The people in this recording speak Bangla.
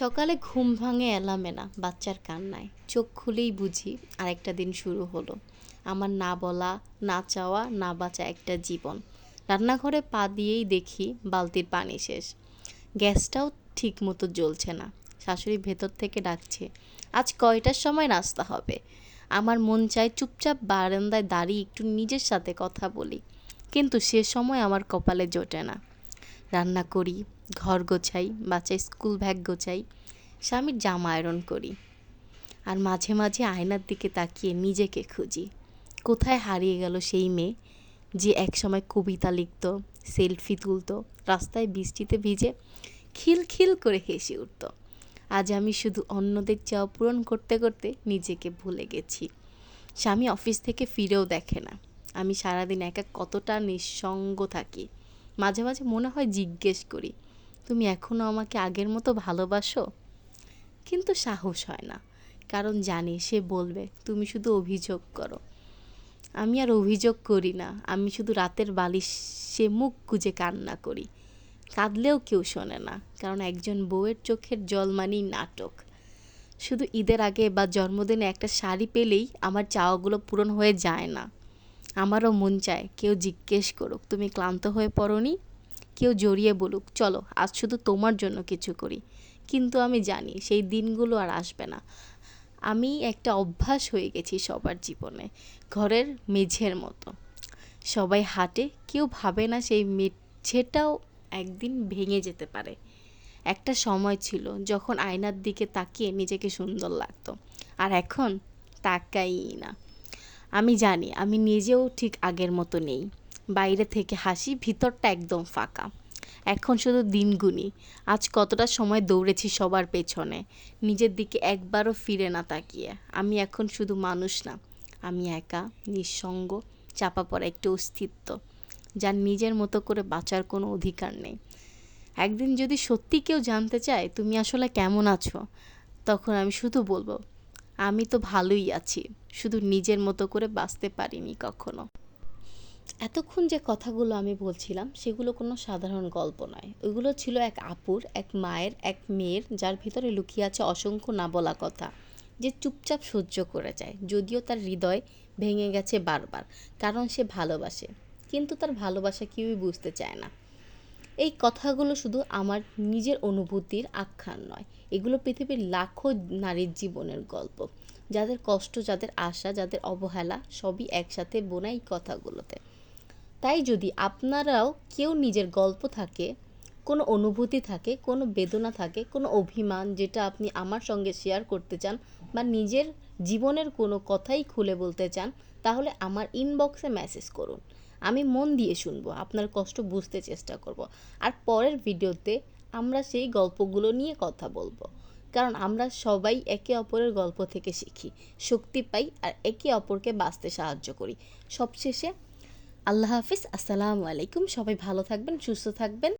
সকালে ঘুম ভাঙে এলামে না বাচ্চার কান্নায়। চোখ খুলেই বুঝি আরেকটা দিন শুরু হলো। আমার না বলা, না চাওয়া, না বাঁচা একটা জীবন। রান্নাঘরে পা দিয়েই দেখি বালতির পানি শেষ। গ্যাসটাও ঠিক মতো জ্বলছে না। শাশুড়ি ভেতর থেকে ডাকছে, আজ কয়টার সময় নাস্তা হবে? আমার মন চায় চুপচাপ বারান্দায় দাঁড়িয়ে একটু নিজের সাথে কথা বলি। কিন্তু সে সময় আমার কপালে জোটে না। রান্না করি, ঘর গোছাই, বাচ্চার স্কুল ব্যাগ গোছাই, স্বামীর জামা আয়রন করি। আর মাঝে মাঝে আয়নার দিকে তাকিয়ে নিজেকে খুঁজি। কোথায় হারিয়ে গেল সেই মেয়ে যে একসময় কবিতা লিখত, সেলফি তুলতো, রাস্তায় বৃষ্টিতে ভিজে খিলখিল করে হেসে উঠত। আজ আমি শুধু অন্যদের চাওয়া পূরণ করতে করতে নিজেকে ভুলে গেছি। স্বামী অফিস থেকে ফিরেও দেখে না। আমি সারাদিন একা কতটা নিঃসঙ্গ থাকি। মাঝে মাঝে মনে হয় জিজ্ঞেস করি, তুমি এখনও আমাকে আগের মতো ভালোবাসো? কিন্তু সাহস হয় না, কারণ জানি সে বলবে, তুমি শুধু অভিযোগ করো। আমি আর অভিযোগ করি না, আমি শুধু রাতের বালিশে মুখ গুজে কান্না করি। কাঁদলেও কেউ শোনে না, কারণ একজন বউয়ের চোখের জল মানেই নাটক। শুধু ঈদের আগে বা জন্মদিনে একটা শাড়ি পেলেই আমার চাওয়াগুলো পূরণ হয়ে যায় না। আমারও মন চায় কেউ জিজ্ঞেস করুক, তুমি ক্লান্ত হয়ে পড়নি? কেউ জড়িয়ে বলুক, চলো, আজ শুধু তোমার জন্য কিছু করি। কিন্তু আমি জানি সেই দিনগুলো আর আসবে না। আমি একটা অভ্যাস হয়ে গেছি সবার জীবনে, ঘরের মেঝের মতো। সবাই হাঁটে, কেউ ভাবে না সেই মেঝেটাও একদিন ভেঙে যেতে পারে। একটা সময় ছিল যখন আয়নার দিকে তাকিয়ে নিজেকে সুন্দর লাগতো, আর এখন তাকাই না। আমি জানি, আমি নিজেও ঠিক আগের মতো নেই। বাইরে থেকে হাসি, ভিতরটা একদম ফাঁকা। এখন শুধু দিন গুনি আজ কতটা সময় দৌড়েছি সবার পেছনে। নিজের দিকে একবারও ফিরে না তাকিয়ে। আমি এখন শুধু মানুষ না। আমি একা, নিঃসঙ্গ, চাপা পড়া একটু অস্তিত্ব, যার নিজের মতো করে বাঁচার কোনো অধিকার নেই। একদিন যদি সত্যি কেউ জানতে চায়, তুমি আসলে কেমন আছো? তখন আমি শুধু বলব আমি তো ভালোই আছি, শুধু নিজের মতো করে বাঁচতে পারিনি কখনো। এতক্ষণ যে কথাগুলো আমি বলছিলাম, সেগুলো কোনো সাধারণ গল্প নয়। ওইগুলো ছিল এক আপুর, এক মায়ের, এক মেয়ের, যার ভিতরে লুকিয়ে আছে অসংখ্য না বলা কথা, যে চুপচাপ সহ্য করে যায়। যদিও তার হৃদয় ভেঙে গেছে বারবার, কারণ সে ভালোবাসে। কিন্তু তার ভালোবাসা কেউই বুঝতে চায় না। এই কথাগুলো শুধু আমার নিজের অনুভূতির আখ্যান নয়, এগুলো পৃথিবীর লাখো নারীর জীবনের গল্প। যাদের কষ্ট, যাদের আশা, যাদের অবহেলা, সবই একসাথে বোনা এই কথাগুলোতে। তাই যদি আপনারাও কেউ নিজের গল্প থাকে কোনো অনুভূতি থাকে, কোনো বেদনা থাকে, কোনো অভিমান যেটা আপনি আমার সঙ্গে শেয়ার করতে চান বা নিজের জীবনের কোনো কথাই খুলে বলতে চান, তাহলে আমার ইনবক্সে মেসেজ করুন। আমি মন দিয়ে শুনব, আপনার কষ্ট বুঝতে চেষ্টা করব। আর পরের ভিডিওতে আমরা সেই গল্পগুলো নিয়ে কথা বলব। কারণ আমরা সবাই একে অপরের গল্প থেকে শিখি, শক্তি পাই আর একে অপরকে বাঁচতে সাহায্য করি। সবশেষে আল্লাহ হাফিজ, আসসালামু আলাইকুম। সবাই ভালো থাকবেন, সুস্থ থাকবেন।